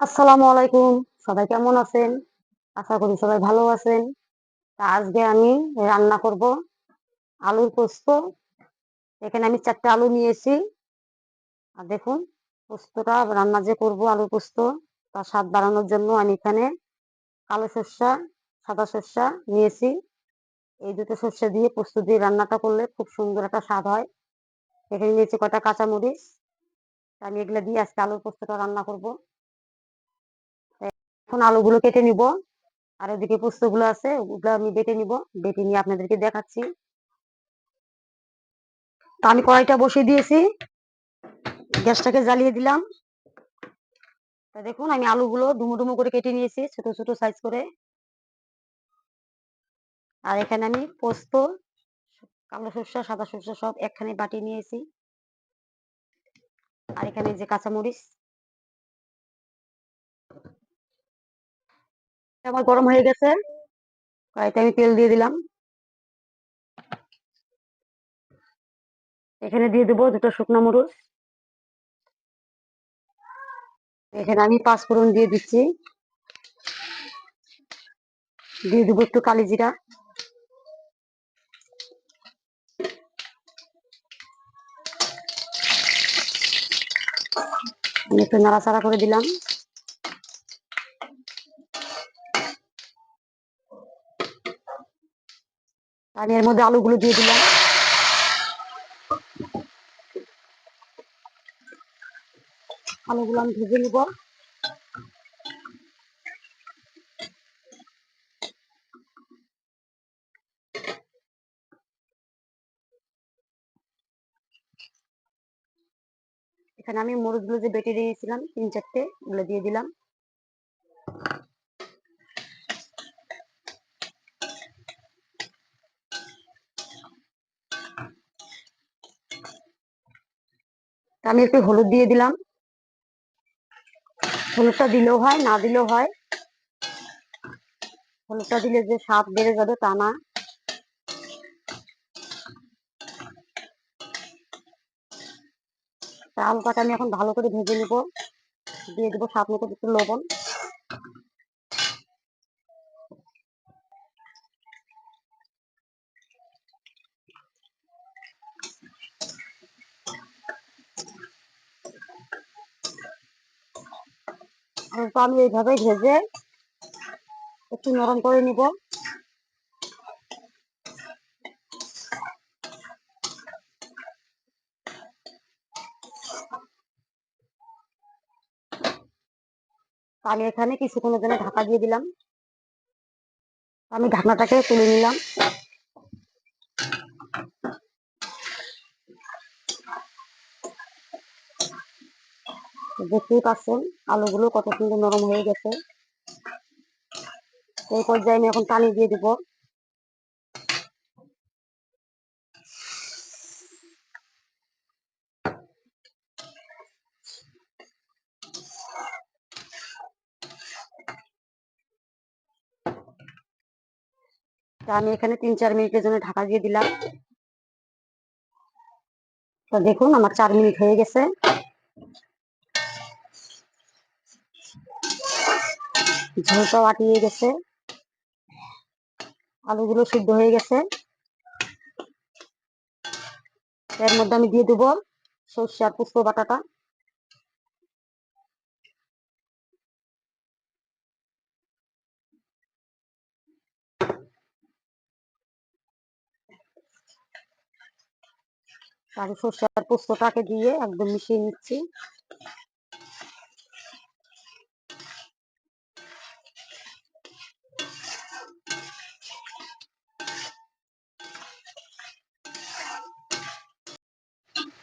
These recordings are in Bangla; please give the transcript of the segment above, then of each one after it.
আসসালামু আলাইকুম। সবাই কেমন আছেন? আশা করি সবাই ভালো আছেন। তা আজকে আমি রান্না করব আলুর পোস্ত। এখানে আমি চারটে আলু নিয়েছি। আর দেখুন, পোস্তটা রান্না যে করব আলুর পোস্ত, তার স্বাদ বাড়ানোর জন্য আমি এখানে কালো সর্ষা, সাদা সর্ষা নিয়েছি। এই দুটো সর্ষে দিয়ে পোস্ত দিয়ে রান্নাটা করলে খুব সুন্দর একটা স্বাদ হয়। এখানে নিয়েছি কটা কাঁচামরিচ। আমি এগুলো দিয়ে আজকে আলুর পোস্তটা রান্না করব। এখন আলুগুলো কেটে নিব। আর ওদিকে পোস্তগুলো আছে, ওগুলো আমি বেটে নিব। বেটে নিয়ে আপনাদেরকে দেখাচ্ছি। তা আমি কড়াইটা বসিয়ে দিয়েছি। গ্যাসটাকে জ্বালিয়ে দিলাম। তা দেখুন, আমি আলুগুলো ডুমো ডুমো করে কেটে নিয়েছি, ছোট ছোট সাইজ করে। আর এখানে আমি পোস্ত, কালো সরষা, সাদা সরষা সব একখানে বাটি নিয়েছি। আর এখানে যে কাঁচামরিচ আমার গরম হয়ে গেছে। কড়াইতে আমি তেল দিয়ে দিলাম। এখানে দিয়ে দেবো দুটো শুকনো মরিচ। এখানে আমি পাঁচ ফোড়ন দিয়ে দিচ্ছি। দিয়ে দেবো একটু কালি জিরা। একটু নাড়াচাড়া করে দিলাম। আমি এর মধ্যে আলুগুলো দিয়ে দিলাম। আলুগুলো আমি ভেজে নিব। এখানে আমি মরিচগুলো যে বেটে দিয়েছিলাম তিন চারটে ওগুলো দিয়ে দিলাম। আমি একটু হলুদ দিয়ে দিলাম। হলুদটা দিলেও হয়, না দিলেও হয়। হলুদটা দিলে যে স্বাদ বেড়ে যাবে তা না। আলুটাকে আমি এখন ভালো করে ভেজে নেব। দিয়ে দেবো স্বাদ মতো একটু লবণ। তো আমি এইভাবে ভেজে একটু নরম করে নিব। আমি এখানে কিছুক্ষণের জন্য ঢাকা দিয়ে দিলাম। আমি ঢাকনাটাকে তুলে নিলাম। দেখতেই পাচ্ছেন, আলুগুলো কত সুন্দর নরম হয়ে গেছে। এই পর্যায়ে আমি এখন পানি দিয়ে দিব। আমি এখানে তিন চার মিনিটের জন্য ঢাকা দিয়ে দিলাম। তো দেখুন, আমার চার মিনিট হয়ে গেছে। ঝোলটাও আটিয়ে গেছে। আলুগুলো সিদ্ধ হয়ে গেছে। এর মধ্যে আমি দিয়ে দেবো সর্ষে আর পুষ্প বাটাটা। সর্ষে আর পোস্তটাকে দিয়ে একদম মিশিয়ে নিচ্ছি।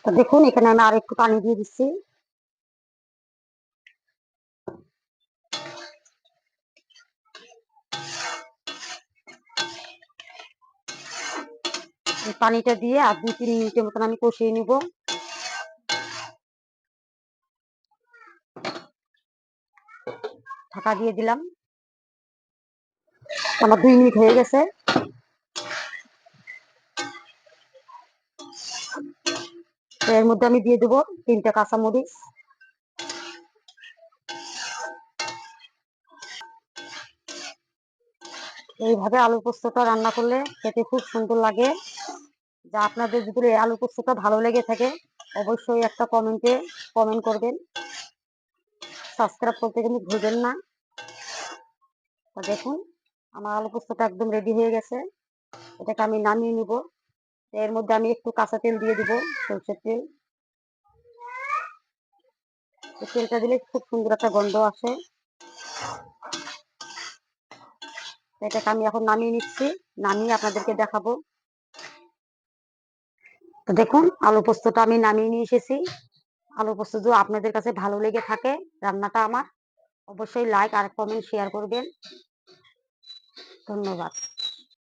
তো দেখুন, এখানে আমি আর একটু পানি দিয়ে দিচ্ছি। পানিটা দিয়ে আর দুই, তিন মিনিটের মতন আমি কষিয়ে নিব। ঢাকা দিয়ে দিলাম। আমার দুই মিনিট হয়ে গেছে। এর মধ্যে আমি দিয়ে দেবো তিনটা কাঁচামরিচ। এইভাবে আলু পোস্তটা রান্না করলে খেতে খুব সুন্দর লাগে। যা আপনাদের যদি এই আলু পোস্তটা ভালো লেগে থাকে, অবশ্যই একটা কমেন্টে কমেন্ট করবেন। সাবস্ক্রাইব করতে কিন্তু ভুলবেন না। দেখুন, আমার আলু পোস্তটা একদম রেডি হয়ে গেছে। এটাকে আমি নামিয়ে নিব। এর মধ্যে আমি একটু কাঁচা তেল দিয়ে দিব, সরষের তেল। তেলটা দিলে খুব সুন্দর একটা গন্ধ আসে। এটাকে আমি এখন নামিয়ে নিচ্ছি, নামিয়ে আপনাদেরকে দেখাবো। তো দেখুন, আলু পোস্তটা আমি নামিয়ে নিয়ে এসেছি। আলু পোস্ত যদি আপনাদের কাছে ভালো লেগে থাকে, রান্নাটা আমার, অবশ্যই লাইক আর কমেন্ট শেয়ার করবেন। ধন্যবাদ।